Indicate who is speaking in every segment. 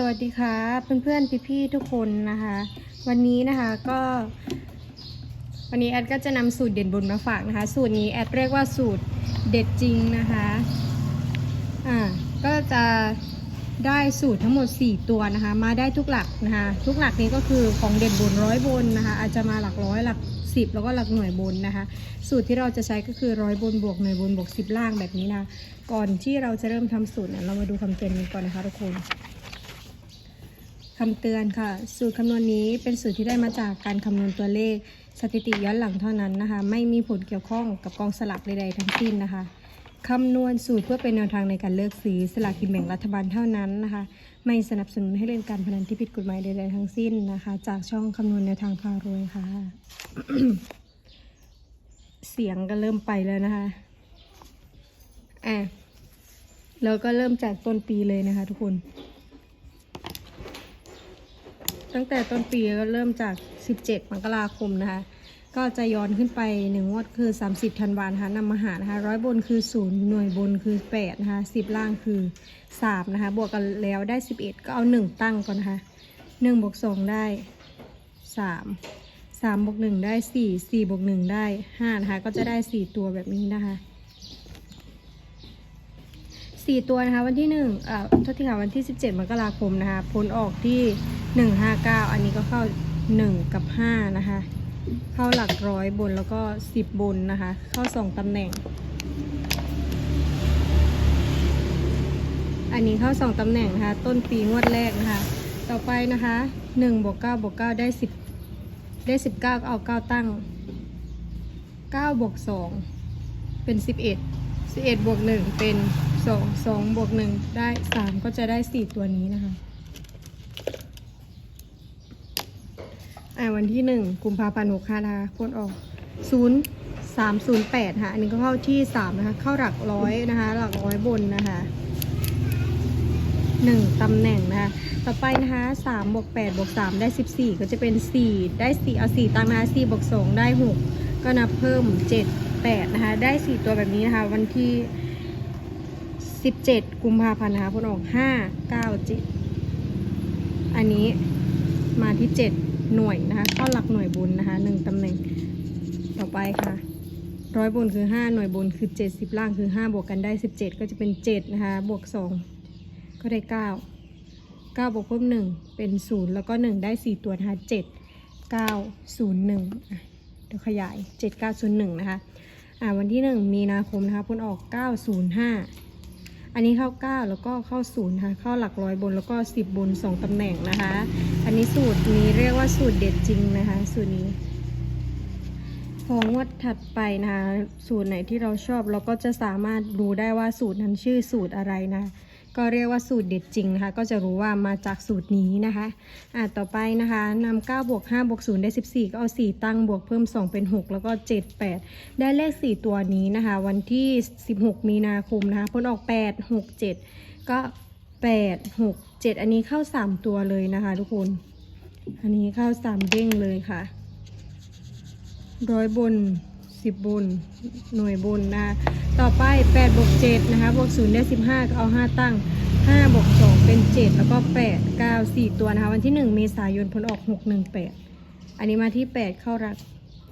Speaker 1: สวัสดีค่ะเพื่อนๆพี่ๆทุกคนนะคะ วันนี้นะคะก็ วันนี้แอดก็จะนำสูตรเด่นบนมาฝากนะคะ สูตรนี้แอดเรียกว่าสูตรเด็ดจริงนะคะอ่าก็จะได้สูตรทั้งหมด 4 ตัวนะคะ มาได้ทุกหลักนะคะทุกหลักนี้ก็คือของเด่นบนร้อยบนนะคะ อาจจะมาหลักร้อยหลักสิบแล้วก็หลักหน่วยบนนะคะ สูตรที่เราจะใช้ก็คือร้อยบนบวกหน่วยบนบวกสิบล่างแบบนี้นะก่อนที่เราจะเริ่มทำสูตรเนี่ยเรามาดูคำเตือนนี้ก่อนนะคะทุกคน คำเตือนค่ะ สูตรคำนวณนี้เป็นสูตรที่ได้มาจากการคำนวณตัวเลข สถิติย้อนหลังเท่านั้นนะคะ ไม่มีผลเกี่ยวข้องกับกองสลากใดๆทั้งสิ้นนะคะคำนวณสูตรเพื่อเป็นแนวทางในการเลือกซื้อสลากกินแบ่งรัฐบาลเท่านั้นนะคะ ไม่สนับสนุนให้เล่นการพนันที่ผิดกฎหมายใดๆทั้งสิ้นนะคะ จากช่องคำนวณแนวทางพารวยค่ะ เสียงก็เริ่มไปแล้วนะคะอะแล้วก็เริ่มจากต้นปีเลยนะคะ ทุกคน ตั้งแต่ต้นปีก็เริ่มจาก 17 มกราคมนะคะ ก็จะย้อนขึ้นไปหนึ่งวดคือ 30 ธันวานะคะนำมาหารนะคะร้อยบนคือ 0 หน่วยบนคือ 8 นะคะ 10 ล่างคือ 3 นะคะ บวกกันแล้วได้ 11 ก็เอา 1 ตั้งก่อนนะคะ1บวก2ได้ 3 3บวก1ได้ 4 4บวก1ได้5นะคะ ก็จะได้ 4 ตัวแบบนี้นะคะ สี่ตัวนะคะ วันที่หนึ่งเอ่อทษทีค่ะวันที่สิบเจ็ดมกราคมนะคะผลออกที่หนึ่งห้าเก้าอันนี้ก็เข้าหนึ่งกับห้านะคะ เข้าหลักร้อยบนแล้วก็สิบบนนะคะ เข้าสองตำแหน่ง อันนี้เข้าสองตำแหน่งนะคะ ต้นปีงวดแรกนะคะ ต่อไปนะคะหนึ่งบวกเก้าบวกเก้าได้สิบได้สิบเก้าก็เอาเก้าตั้งเก้าบวกสองเป็นสิบเอ็ดสิบเอ็ดบวกหนึ่งเป็น สองสองบวกหนึ่งได้สามก็จะได้สี่ตัวนี้นะคะอ่าวันที่หนึ่งกุมภาพันธ์หกห้านะคะพ้นออกศูนย์สามศูนย์แปดค่ะ อันนี้ก็เข้าที่สามนะคะ เข้าหลักร้อยนะคะ หลักร้อยบนนะคะหนึ่งตำแหน่งนะคะ ต่อไปนะคะสามบวกแปดบวกสามได้สิบสี่ก็จะเป็นสี่ได้สี่เอาสี่ตั้งนะคะสี่บวกสองได้หกก็นับเพิ่มเจ็ดแปดนะคะ ได้สี่ตัวแบบนี้นะคะ วันที่ สิบเจ็ดกุมภาพันธ์นะคะพ้นออกห้าเก้าเจ็ดอันนี้มาที่เจ็ดหน่วยนะคะเข้าหลักหน่วยบนนะคะหนึ่งตำแหน่งต่อไปค่ะร้อยบนคือ5หน่วยบนคือ70ล่างคือ5บวกกันได้17ก็จะเป็น7นะคะบวก2ก็ได้9 9บวกเพิ่ม1เป็น0แล้วก็1ได้4ตัวนะคะ7 9 0 1อะเดี๋ยวขยาย7 9 0 1นะคะอ่าวันที่1มีนาคมนะคะพ้นออก905 อันนี้เข้า 9 แล้วก็เข้า0นะคะเข้าหลักร้อยบนแล้วก็ 10 บน 2ตำแหน่งนะคะ อันนี้สูตรนี้เรียกว่าสูตรเด็ดจริงนะคะ สูตรนี้ พองวดถัดไปนะคะ สูตรไหนที่เราชอบเราก็จะสามารถดูได้ว่าสูตรนั้นชื่อสูตรอะไรนะ ก็เรียกว่าสูตรเด็ดจริงนะคะ ก็จะรู้ว่ามาจากสูตรนี้นะคะอะต่อไปนะคะนำ9บวก5บวก0ได้ 14 ก็เอา 4 ตั้งบวกเพิ่ม 2 เป็น 6 แล้วก็ 7 8 ได้เลข 4 ตัวนี้นะคะ วันที่ 16 มีนาคมนะคะผลออก 8 6 7 ก็ 8 6 7 อันนี้เข้า 3 ตัวเลยนะคะ ทุกคน อันนี้เข้า 3 เด้งเลยค่ะ ร้อยบน สิบบน หน่วยบนนะ ต่อไป8บวก7นะคะบวก0ได้15ก็เอา5ตั้ง5บวก2เป็น7แล้วก็8 9 4ตัวนะคะ วันที่1เมษายนผลออก6 1 8อันนี้มาที่8เข้ารัก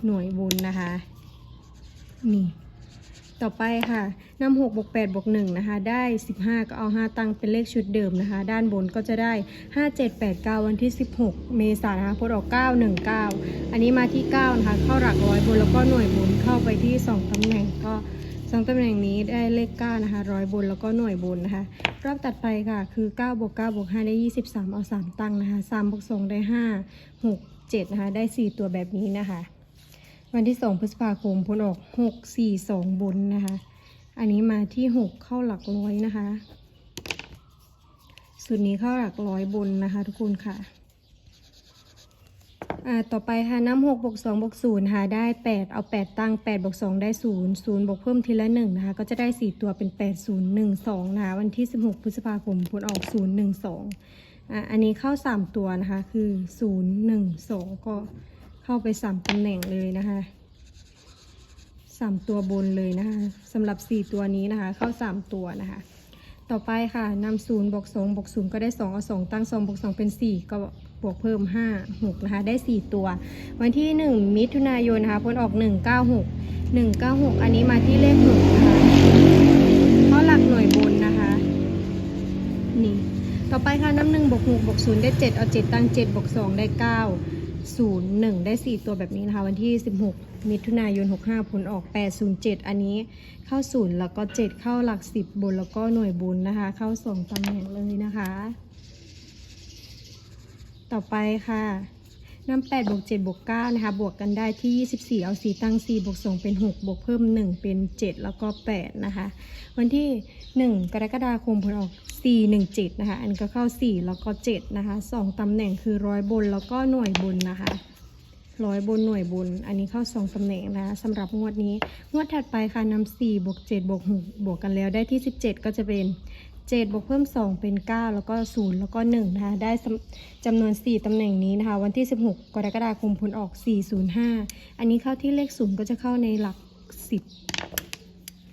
Speaker 1: หน่วยบนนะคะ นี่ ต่อไปค่ะนำ6บวก8บวก1นะคะได้15ก็เอา5ตั้งเป็นเลขชุดเดิมนะคะ ด้านบนก็จะได้5 7 8 9วันที่16เมษายนนะคะพดออก9 1 9อันนี้มาที่9นะคะเข้าหลักร้อยบนแล้วก็หน่วยบนเข้าไปที่2ตำแหน่งก็สองตำแหน่งนี้ได้เลข9นะคะร้อยบนแล้วก็หน่วยบนนะคะรอบตัดไปค่ะคือ9บวก9บวก5ได้23เอา3ตั้งนะคะ3บวก2ได้5 6 7นะคะได้4ตัวแบบนี้นะคะ วันที่2พฤษภาคมผลออก6 4 2บนนะคะ อันนี้มาที่6เข้าหลักร้อยนะคะสูตรนี้เข้าหลักร้อยบนนะคะ ทุกคนค่ะอ่าต่อไปค่ะน้ำหกบวกสองบวกศูนย์หาได้แปดเอาแปดตั้งแปดบวกสองได้ศูนย์ศูนย์บวกเพิ่มทีละหนึ่งนะคะ ก็จะได้สี่ตัวเป็นแปดศูนย์หนึ่งสองนะคะวันที่สิบหกพฤษภาคมผลออกศูนย์หนึ่งสองอ่าอันนี้เข้าสามตัวนะคะ คือศูนย์หนึ่งสองก็ เข้าไปสามตำแหน่งเลยนะคะสามตัวบนเลยนะคะสำหรับสี่ตัวนี้นะคะ เข้าสามตัวนะคะ ต่อไปค่ะนำศูนย์บวกสองบวกศูนย์ก็ได้สองเอาสองตั้งสองบวกสองเป็นสี่ก็บวกเพิ่มห้าหกนะคะ ได้สี่ตัว วันที่หนึ่งมิถุนายนนะคะผลออกหนึ่งเก้าหกหนึ่งเก้าหกอันนี้มาที่เลขหกนะคะข้อหลักหน่วยบนนะคะนี่ต่อไปค่ะน้ำหนึ่งบวกหกบวกศูนย์ได้เจ็ดเอาเจ็ดตั้งเจ็ดบวกสองได้เก้า ศูนย์หนึ่งได้สี่ตัวแบบนี้นะคะ วันที่สิบหกมิถุนายนหกห้าผลออกแปดศูนย์เจ็ดอันนี้เข้าศูนย์แล้วก็เจ็ดเข้าหลักสิบบนแล้วก็หน่วยบุญนะคะ เข้าสองตำแหน่งเลยนะคะ ต่อไปค่ะ น้ำแปดบวกเจ็ดบวกเก้านะคะ บวกกันได้ที่ยี่สิบสี่เอาสี่ตั้งสี่บวกสองเป็นหกบวกเพิ่มหนึ่งเป็นเจ็ดแล้วก็แปดนะคะ วันที่หนึ่งกรกฎาคมผลออกสี่หนึ่งเจ็ดนะคะ อันก็เข้าสี่แล้วก็เจ็ดนะคะสองตำแหน่งคือร้อยบนแล้วก็หน่วยบนนะคะร้อยบนหน่วยบน อันนี้เข้าสองตำแหน่งนะคะสำหรับงวดนี้ งวดถัดไปค่ะนำสี่บวกเจ็ดบวกหกบวกกันแล้วได้ที่สิบเจ็ดก็จะเป็น เจ็ดบวกเพิ่มสองเป็นเก้าแล้วก็ศูนย์แล้วก็หนึ่งนะคะได้จำนวนสี่ตำแหน่งนี้นะคะ วันที่สิบหกกรกฎาคมผลออกสี่ศูนย์ห้าอันนี้เข้าที่เลขศูนย์ก็จะเข้าในหลักสิบ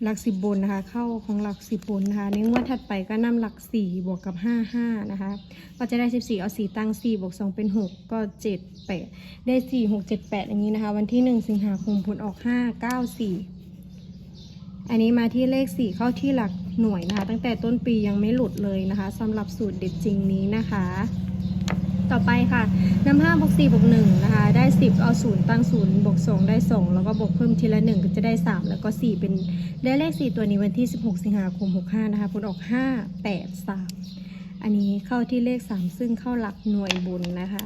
Speaker 1: หลักสิบบนนะคะ เข้าของหลักสิบบนนะคะในงวดถัดไปก็นำหลักสี่บวกกับห้าห้านะคะ ก็จะได้สิบสี่เอาสี่ตั้งสี่บวกสองเป็นหกก็เจ็ดแปดได้สี่หกเจ็ดแปดอย่างนี้นะคะ วันที่หนึ่งสิงหาคมผลออกห้าเก้าสี่ อันนี้มาที่เลขสี่เข้าที่หลักหน่วยนะคะ ตั้งแต่ต้นปียังไม่หลุดเลยนะคะสำหรับสูตรเด็ดจริงนี้นะคะ ต่อไปค่ะนำห้าบวกสี่บวกหนึ่งนะคะได้สิบเอาศูนย์ตั้งศูนย์บวกสองได้สองแล้วก็บวกเพิ่มทีละหนึ่งก็จะได้สามแล้วก็สี่เป็นได้เลขสี่ตัวนี้วันที่สิบหกสิงหาคมหกห้านะคะผลออกห้าแปดสามอันนี้เข้าที่เลขสามซึ่งเข้าหลักหน่วยบุญนะคะ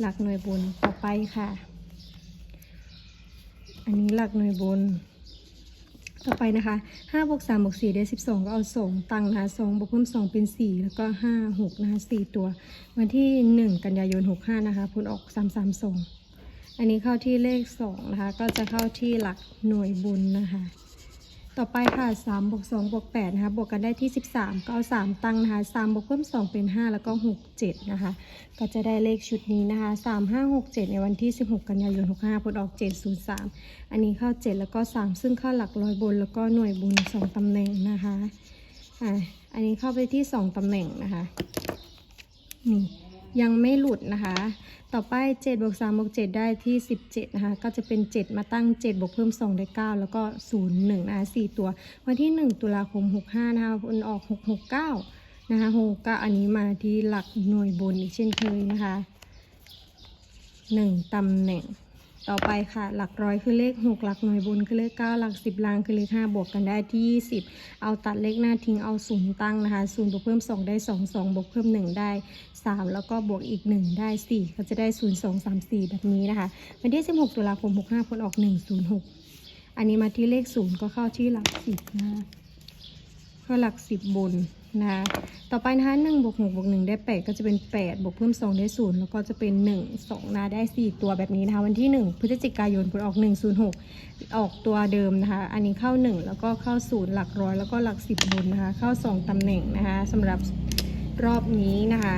Speaker 1: หลักหน่วยบุญต่อไปค่ะ อันนี้หลักหน่วยบุญ ต่อไปนะคะ5บวก3บวก4ได้ 12 ก็เอา 2 ตังนะคะ2บวกเพิ่ม 2 เป็น 4 แล้วก็ 5 6 นะคะ 4 ตัว วันที่ 1 กันยายน 65 นะคะผลออก 332 อันนี้เข้าที่เลข 2 นะคะ ก็จะเข้าที่หลักหน่วยบุญนะคะ ต่อไปค่ะ3บวก2บวก8นะคะ บวกกันได้ที่ 13 ก็เอา 3 ตั้งนะคะ3บวกเพิ่ม 2 เป็น 5 แล้วก็ 6 7 นะคะ ก็จะได้เลขชุดนี้นะคะ 3 5 6 7 ในวันที่ 16 กันยายน 65 ผลออก 703 อันนี้เข้า 7 แล้วก็ 3 ซึ่งเข้าหลักร้อยบน แล้วก็หน่วยบุญ2ตำแหน่งนะคะ อ่า อันนี้เข้าไปที่ 2ตำแหน่งนะคะ นี่ ยังไม่หลุดนะคะ ต่อไป7บวก3บวก7ได้ที่ 17 นะคะ ก็จะเป็น 7 มาตั้ง 7 บวกเพิ่ม 2 ได้ 9 แล้วก็ 0 1 นะคะ 4 ตัว วันที่ 1 ตุลาคม 65 นะคะผลออก 669 นะคะ6 9อันนี้มาที่หลักหน่วยบนอีกเช่นเคยนะคะ 1ตำแหน่ง ต่อไปค่ะ หลักร้อยคือเลข 6 หลักหน่วยบนคือเลข 9 หลัก 10ล่างคือเลข 5 บวกกันได้ที่ 20 เอาตัดเลขหน้าทิ้งเอาศูนย์ตั้งนะคะศูนย์บวกเพิ่ม 2 ได้ 2 2 บวกเพิ่ม 1 ได้ 3 แล้วก็บวกอีก 1 ได้ 4 ก็จะได้ 0 2 3 4 แบบนี้นะคะ วันที่ 16 ตุลาคม 65ผลออก 106 อันนี้มาที่เลข 0 ก็เข้าที่หลัก 10 นะคะก็หลัก 10 บน นะต่อไปนะคะ1บวก6บวก1ได้8ก็จะเป็น8บวกเพิ่ม2ได้0แล้วก็จะเป็น1 2นะได้4ตัวแบบนี้นะคะวันที่1พฤศจิกายนผลออก106ออกตัวเดิมนะคะอันนี้เข้า1แล้วก็เข้า0หลักร้อยแล้วก็หลัก10บนนะคะเข้า2ตำแหน่งนะคะสำหรับรอบนี้นะคะ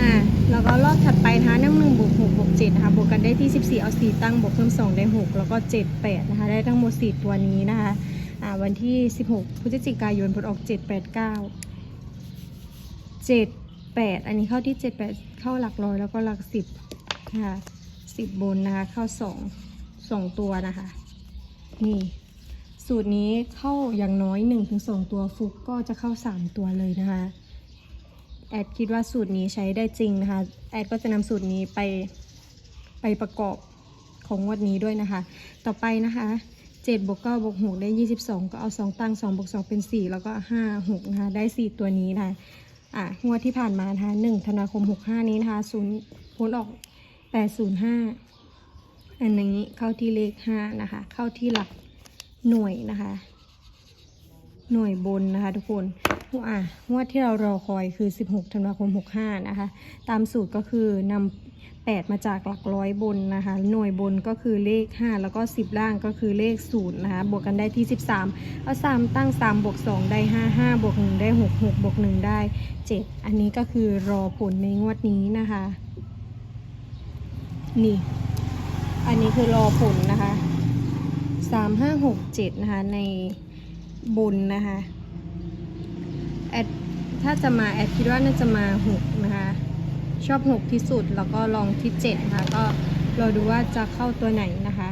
Speaker 1: อ่าแล้วก็รอบถัดไปนะคะนั่งหนึ่งบวกหกบวกเจ็ดนะคะบวกกันได้ที่สิบสี่เอาสี่ตั้งบวกเพิ่มสองได้หกแล้วก็เจ็ดแปดนะคะได้ทั้งหมดสี่ตัวนี้นะคะ วันที่สิบหกพฤศจิกายนผลออกเจ็ดแปดเก้าเจ็ดแปดอันนี้เข้าที่เจ็ดแปดเข้าหลักร้อยแล้วก็หลักสิบนะคะสิบบนนะคะ เข้าสองสองตัวนะคะ นี่ สูตรนี้เข้าอย่างน้อยหนึ่งถึงสองตัวฟุกก็จะเข้าสามตัวเลยนะคะ แอดคิดว่าสูตรนี้ใช้ได้จริงนะคะ แอดก็จะนำสูตรนี้ไปไปประกอบของงวดนี้ด้วยนะคะ ต่อไปนะคะ 7บวก9บวก6ได้22ก็เอา2ตั้ง2บวก2เป็น4แล้วก็5 6นะคะได้4ตัวนี้นะคะอะงวดที่ผ่านมานะคะ1ธันวาคม65นี้นะคะ0ผลออก805อันนี้เข้าที่เลข5นะคะ เข้าที่หลักหน่วยนะคะ หน่วยบนนะคะทุกคนอะงวดที่เรารอคอยคือ 16ธันวาคม 65 นะคะ ตามสูตรก็คือนำ8 มาจากหลักร้อยบนนะคะ หน่วยบนก็คือเลข 5 แล้วก็ 10 ล่างก็คือเลข0นะคะ บวกกันได้ที่ 13 เอา 3 ตั้ง 3 บวก 2 ได้ 5 5 บวก 1 ได้ 6 6 บวก 1 ได้ 7 อันนี้ก็คือรอผลในงวดนี้นะคะ นี่ อันนี้คือรอผลนะคะ 3 5 6 7 นะคะใน บนนะคะแอดถ้าจะมาแอดคิดว่าน่าจะมาหกนะคะชอบหกที่สุดแล้วก็ลองที่เจ็ดนะคะก็รอดูว่าจะเข้าตัวไหนนะคะ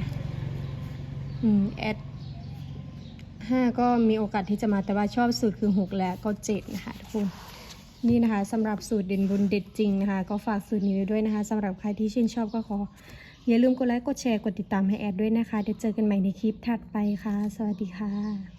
Speaker 1: อืมแอดห้าก็มีโอกาสที่จะมาแต่ว่าชอบสูตรคือหกและก็เจ็ดนะคะทุกคนนี่นะคะสำหรับสูตรเด่นบนเด็ดจริงนะคะ ก็ฝากสูตรนี้ไว้ด้วยนะคะสำหรับใครที่ชื่นชอบก็ขอ อย่าลืมกดไลค์กดแชร์กดติดตามให้แอดด้วยนะคะเดี๋ยวเจอกันใหม่ในคลิปถัดไปค่ะ สวัสดีค่ะ